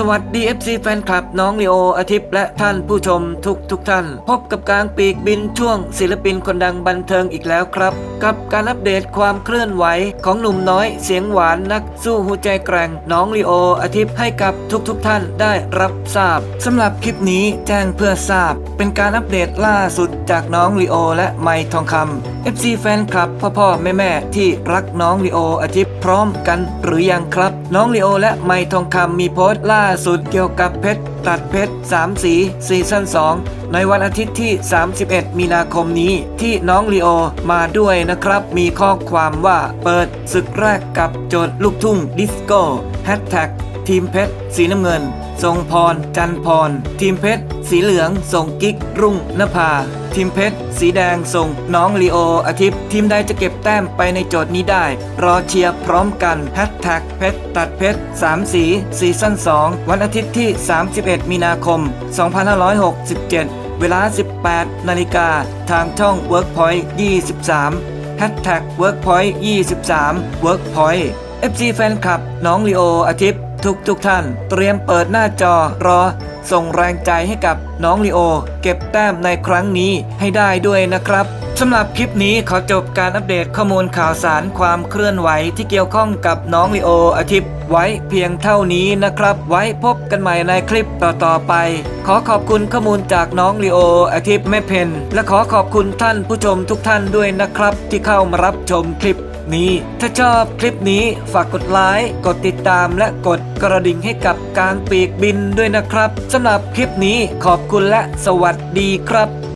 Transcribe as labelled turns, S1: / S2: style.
S1: สวัสดี FC แฟนคลับน้องลีโออาทิตย์และท่านผู้ชมทุกทุกท่าน พบกับกลางปีกบินช่วงศิลปินคนดังบันเทิงอีกแล้วครับ กับการอัปเดตความเคลื่อนไหวของหนุ่มน้อยเสียงหวานนักสู้หัวใจแกร่งน้องลีโออาทิตย์ให้กับทุกทุกท่านได้รับทราบสำหรับคลิปนี้แจ้งเพื่อทราบ เป็นการอัปเดตล่าสุด จากน้องลีโอและไมค์ทองคำ FC แฟนคลับพ่อพ่อแม่แม่ที่รักน้องลีโออาทิตย์พร้อมกันหรือยังครับ น้องลีโอและไมค์ทองคำมีโพสต์ล่าสุดเกี่ยวกับเพชรตัดเพชร3สีซีซั่น2 ในวันอาทิตย์ที่ 31 มีนาคมนี้ที่น้องลีโอมาด้วยนะครับ มีข้อความว่าเปิดศึกแรกกับโจทย์ลูกทุ่งดิสโก้แฮชแท็กทีมเพชรสีน้ำเงิน ทรงพร จันพร ทีมเพชร สีเหลืองส่งกิ๊ก รุ่งนภา ทีมเพชร สีแดงส่งน้องลีโออาทิตย์ ทีมใดจะเก็บแต้มไปในโจทย์นี้ได้ รอเชียร์พร้อมกันแฮชแท็กเพชรตัดเพชร3สีซีซั่น2 วันอาทิตย์ที่ 31 มีนาคม 2567 เวลา 18 นาฬิกาทางช่อง Workpoint 23แฮชแท็ก Workpoint 23 Workpoint FC แฟนคลับน้องลีโออาทิตย์ ทุกทุกท่าน เตรียมเปิดหน้าจอรอ ส่งแรงใจให้กับน้องลีโอ เก็บแต้มในครั้งนี้ให้ได้ด้วยนะครับสำหรับคลิปนี้ขอจบการอัปเดตข้อมูลข่าวสารความเคลื่อนไหวที่เกี่ยวข้องกับน้องลีโออาทิตย์ไว้เพียงเท่านี้นะครับ ไว้พบกันใหม่ในคลิปต่อๆไป ขอขอบคุณข้อมูลจากน้องลีโออาทิตย์แม่เพนและขอขอบคุณท่านผู้ชมทุกท่านด้วยนะครับ ที่เข้ามารับชมคลิป นี้ ถ้าชอบคลิปนี้ฝากกดไลค์ กดติดตามและกดกระดิ่งให้กับกางปีกบินด้วยนะครับสำหรับคลิปนี้ขอบคุณและสวัสดีครับ